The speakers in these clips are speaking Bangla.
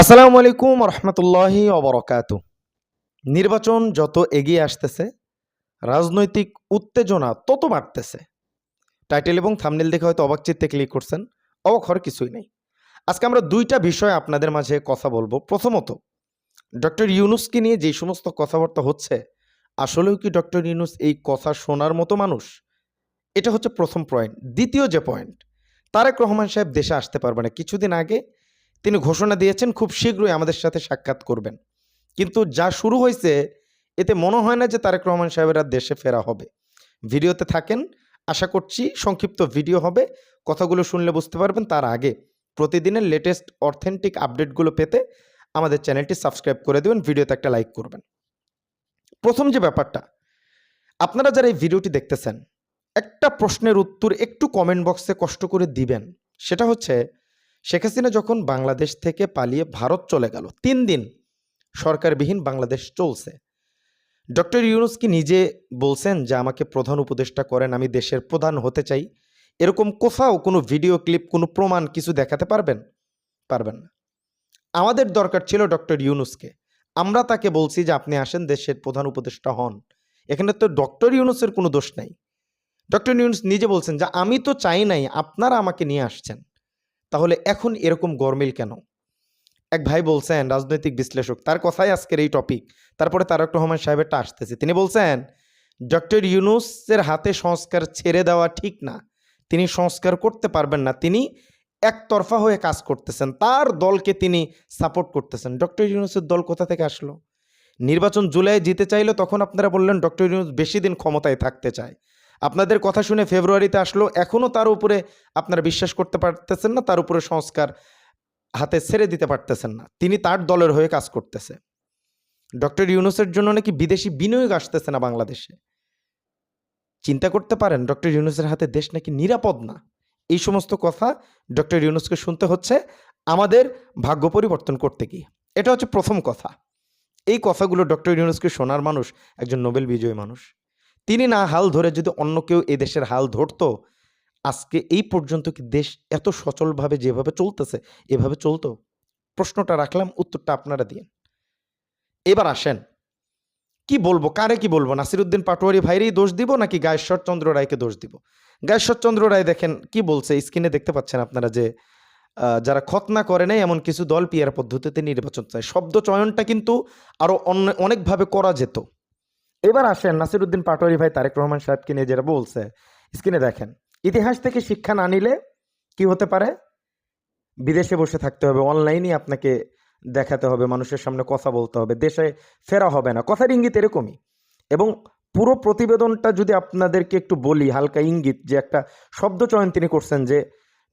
আসসালামু আলাইকুম রহমতুল্লাহি অবরকাত নির্বাচন যত এগিয়ে আসতেছে, রাজনৈতিক উত্তেজনা তত বাড়তেছে। টাইটেল এবং থামনেল দেখে হয়তো অবাক চিত্তে ক্লিক করছেন, অবাক হওয়ার কিছুই নেই। আজকে আমরা দুইটা বিষয় আপনাদের মাঝে কথা বলব। প্রথমত, ডক্টর ইউনুসকে নিয়ে যে সমস্ত কথাবার্তা হচ্ছে, আসলেও কি ডক্টর ইউনুস এই কথা শোনার মতো মানুষ? এটা হচ্ছে প্রথম পয়েন্ট দ্বিতীয় যে পয়েন্ট তারেক রহমান সাহেব দেশে আসতে পারবে না। কিছুদিন আগে তিনি ঘোষণা দিয়েছেন, খুব শীঘ্রই আমাদের সাথে সাক্ষাৎ করবেন। কিন্তু যা শুরু হয়েছে, এতে মনে হয় না যে তারেক রহমান সাহেবের দেশে ফেরা হবে। ভিডিওতে থাকেন, আশা করছি সংক্ষিপ্ত ভিডিও হবে। কথাগুলো শুনলে বুঝতে পারবেন, তার আগে প্রতিদিনের লেটেস্ট অথেন্টিক আপডেটগুলো পেতে আমাদের চ্যানেলটি সাবস্ক্রাইব করে দেবেন, ভিডিওতে একটা লাইক করবেন। প্রথম যে ব্যাপারটা, আপনারা যারা এই ভিডিওটি দেখতেছেন, একটা প্রশ্নের উত্তর একটু কমেন্ট বক্সে কষ্ট করে দিবেন। সেটা হচ্ছে শেখ হাসিনা যখন বাংলাদেশ থেকে পালিয়ে ভারত চলে গেল, তিন দিন সরকারবিহীন বাংলাদেশ চলছে। ডক্টর ইউনুস কি নিজে বলছেন যে, আমাকে প্রধান উপদেষ্টা করেন, আমি দেশের প্রধান হতে চাই এরকম কোথাও কোনো ভিডিও ক্লিপ, কোনো প্রমাণ কিছু দেখাতে পারবেন? পারবেন না। আমাদের দরকার ছিল ডক্টর ইউনুসকে। আমরা তাকে বলছি যে, আপনি আসেন, দেশের প্রধান উপদেষ্টা হন এখানে তো ডক্টর ইউনুসের কোনো দোষ নাই। ডক্টর ইউনুস নিজে বলছেন যে, আমি তো চাই নাই, আপনারা আমাকে নিয়ে আসছেন। তাহলে এখন এরকম গরমিল কেন? এক ভাই বলছেন, রাজনৈতিক বিশ্লেষক, তার কথাই আজকের এই টপিক তারপরে তারক রহমান সাহেবেরটা আসতেছে। তিনি বলছেন, ডক্টর ইউনুসের হাতে সংস্কার ছেড়ে দেওয়া ঠিক না। তিনি সংস্কার করতে পারবেন না। তিনি একতরফা হয়ে কাজ করতেছেন। তার দলকে তিনি সাপোর্ট করতেছেন। ডক্টর ইউনুসের দল কোথা থেকে আসলো? নির্বাচন জুলাই জিতে চাইলে তখন আপনারা বললেন, ডক্টর ইউনুস বেশি দিন ক্ষমতায় থাকতে চায়। আপনাদের কথা শুনে ফেব্রুয়ারিতে আসলো এখনও তার উপরে আপনারা বিশ্বাস করতে পারতেছেন না, তার উপরে সংস্কার হাতে ছেড়ে দিতে পারতেছেন না। তিনি তার দলের হয়ে কাজ করতেছে। ডক্টর ইউনুসের জন্য নাকি বিদেশি বিনিয়োগ আসতেছে না বাংলাদেশে? চিন্তা করতে পারেন, ডক্টর ইউনুসের হাতে দেশ নাকি নিরাপদ না? এই সমস্ত কথা ডক্টর ইউনুসকে শুনতে হচ্ছে আমাদের ভাগ্য পরিবর্তন করতে গিয়ে। এটা হচ্ছে প্রথম কথা। এই কথাগুলো ডক্টর ইউনুসকে শোনার মানুষ একজন নোবেল বিজয়ী মানুষ। তিনি না হাল ধরে যদি অন্য কেউ এই দেশের হাল ধরতো, আজকে এই পর্যন্ত কি দেশ এত সচলভাবে যেভাবে চলতেছে, এভাবে চলতো? প্রশ্নটা রাখলাম, উত্তরটা আপনারা দিন এবার আসেন। কি বলব, কারে কি বলব? নাসিরুদ্দিন পাটোয়ারি ভাইরেই দোষ দিব নাকি গায়েশ্বর চন্দ্র রায়কে দোষ দিব? গায়েশ্বর চন্দ্র রায় দেখেন কি বলছে, স্ক্রিনে দেখতে পাচ্ছেন আপনারা যে যারা খতনা করে নাই, এমন কিছু দল পিয়ার পদ্ধতিতে নির্বাচন চায়। শব্দ চয়নটা কিন্তু আরও অন্য অনেকভাবে করা যেত। এবার আসেন নাসিরুদ্দিন পাটোয়ারি ভাই তারেক রহমান সাহেবকে নিয়ে যেটা বলছে, স্ক্রিনে দেখেন, ইতিহাস থেকে শিক্ষা না নিলে কি হতে পারে? বিদেশে বসে থাকতে হবে অনলাইনে আপনাকে দেখাতে হবে, মানুষের সামনে কথা বলতে হবে, দেশে ফেরা হবে না। কথার ইঙ্গিত এরকমই। এবং পুরো প্রতিবেদনটা যদি আপনাদেরকে একটু বলি, হালকা ইঙ্গিত যে একটা শব্দ চয়ন তিনি করছেন যে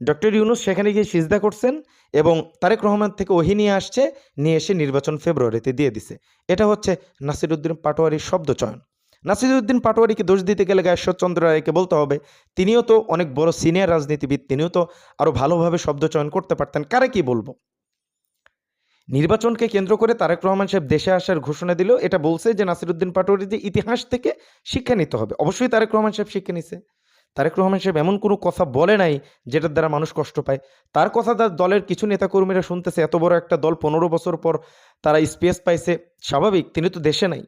ডক্টর ইউনুস সেখানে গিয়ে সিজদা করছেন এবং তারেক রহমান থেকে ওহি নিয়ে আসছে, নিয়ে এসে নির্বাচন ফেব্রুয়ারিতে দিয়ে দিছে। এটা হচ্ছে নাসিরুদ্দিন পাটোয়ারির শব্দ চয়ন। নাসিরুদ্দিন পাটোয়ারিকে দোষ দিতে গেলে ঈশ্বরচন্দ্র রায়কে বলতে হবে, তিনিও তো অনেক বড় সিনিয়র রাজনীতিবিদ, তিনিও তো আরও ভালোভাবে শব্দ চয়ন করতে পারতেন, কারে কি বলব? নির্বাচনকে কেন্দ্র করে তারেক রহমান সাহেব দেশে আসার ঘোষণা দিল এটা বলছে যে নাসিরুদ্দিন পাটোয়ারি যে ইতিহাস থেকে শিক্ষা নিতে হবে। অবশ্যই তারেক রহমান সাহেব শিক্ষা নিছে। তারেক রহমান সাহেব এমন কোনো কথা বলে নাই যেটার দ্বারা মানুষ কষ্ট পায়। তার কথা তার দলের কিছু নেতাকর্মীরা শুনতেছে, এত বড় একটা দল পনেরো বছর পর তারা স্পেস পাইছে, স্বাভাবিক, তিনি তো দেশে নাই।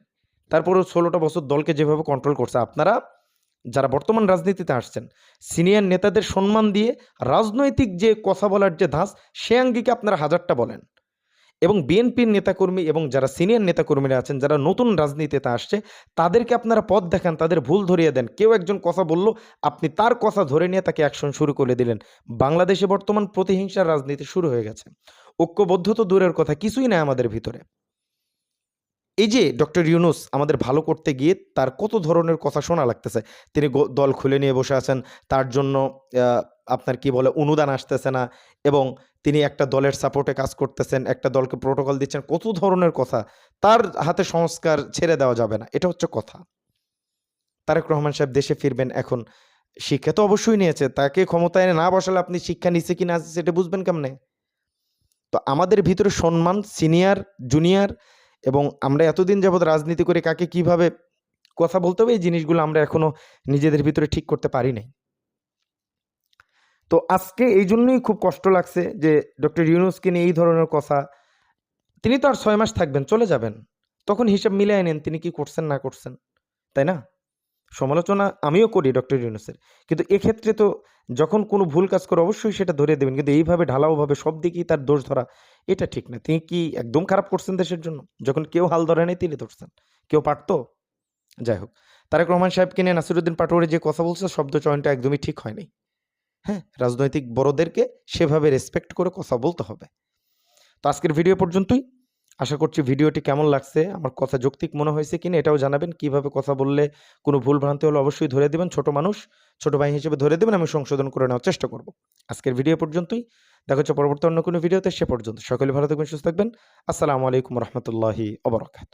তারপরেও ষোলোটা বছর দলকে যেভাবে কন্ট্রোল করছে, আপনারা যারা বর্তমান রাজনীতিতে আসছেন সিনিয়র নেতাদের সম্মান দিয়ে রাজনৈতিক যে কথা বলার যে ধাঁচ, সে আঙ্গিকে আপনারা হাজারটা বলেন। এবং বিএনপির নেতাকর্মী এবং যারা সিনিয়র নেতাকর্মীরা আছেন, যারা নতুন রাজনীতিতে আসছে, তাদেরকে আপনারা পথ দেখান, তাদের ভুল ধরিয়ে দেন। কেউ একজন কথা বলল, আপনি তার কথা ধরে নিয়ে তাকে অ্যাকশন শুরু করে দিলেন। বাংলাদেশে বর্তমান প্রতিহিংসার রাজনীতি শুরু হয়ে গেছে। ঐক্যবদ্ধ তো দূরের কথা, কিছুই নাই আমাদের ভিতরে। এই যে ডক্টর ইউনুস আমাদের ভালো করতে গিয়ে তার কত ধরনের কথা শোনা লাগতেছে? তিনি দল খুলে নিয়ে বসে আছেন, তার জন্য আপনার কি বলে, অনুদান আসতেছে না এবং তিনি একটা দলের সাপোর্টে কাজ করতেছেন, একটা দলকে প্রোটোকল দিচ্ছেন, কত ধরনের কথা? তার হাতে সংস্কার ছেড়ে দেওয়া যাবে না, এটা হচ্ছে কথা। তারেক রহমান সাহেব দেশে ফিরবেন এখন, শিক্ষা তো অবশ্যই নিয়েছে, তাকে ক্ষমতায় এনে না বসালে আপনি শিক্ষা নিচ্ছে কি না আছে সেটা বুঝবেন কেমনে? তো আমাদের ভিতরে সম্মান সিনিয়র জুনিয়র এবং আমরা এতদিন যাবৎ রাজনীতি করে কাকে কীভাবে কথা বলতে হবে, এই জিনিসগুলো আমরা এখনও নিজেদের ভিতরে ঠিক করতে পারি নাই। তো আজকে এই জন্যই খুব কষ্ট লাগছে যে ডক্টর ইউনুসকে নিয়ে এই ধরনের কথা, তিনি তো আর ছয় মাস থাকবেন, চলে যাবেন। তখন হিসাব মিলিয়ে নেন তিনি কি করছেন, না করছেন, তাই না? সমালোচনা আমিও করি ডক্টর ইউনুসের। কিন্তু এক্ষেত্রে তো যখন কোনো ভুল কাজ করে অবশ্যই সেটা ধরে দেবেন, কিন্তু এইভাবে ঢালাওভাবে সব দিকেই তার দোষ ধরা এটা ঠিক না। তিনি কি একদম খারাপ করছেন দেশের জন্য? যখন কেউ হাল ধরে নেই তিনি ধরছেন। কেউ পারতো? যাই হোক। তারেক রহমান সাহেবকে নিয়ে নাসিরুদ্দিন পাটোয়ারি যে কথা বলছে, শব্দ চয়নটা একদমই ঠিক হয়নি। হ্যাঁ রাজনৈতিক বড়দেরকে সেভাবে রেসপেক্ট করে কথা বলতে হবে। তো আজকের ভিডিও পর্যন্তই। আশা করছি ভিডিওটি কেমন লাগছে? আমার কথা যৌক্তিক মনে হয়েছে কিনা এটাও জানাবেন। কীভাবে কথা বললে কোনো ভুল ভ্রান্তি হলে অবশ্যই ধরে দেবেন। ছোট মানুষ, ছোট ভাই হিসেবে ধরে দেবেন, আমি সংশোধন করে নেওয়ার চেষ্টা করব। আজকের ভিডিও পর্যন্তই। দেখা হচ্ছে পরবর্তী অন্য কোনো ভিডিওতে। সে পর্যন্ত সকলে ভালো থাকবেন, সুস্থ থাকবেন। আসসালামু আলাইকুম রহমতুল্লাহি অবরাকাত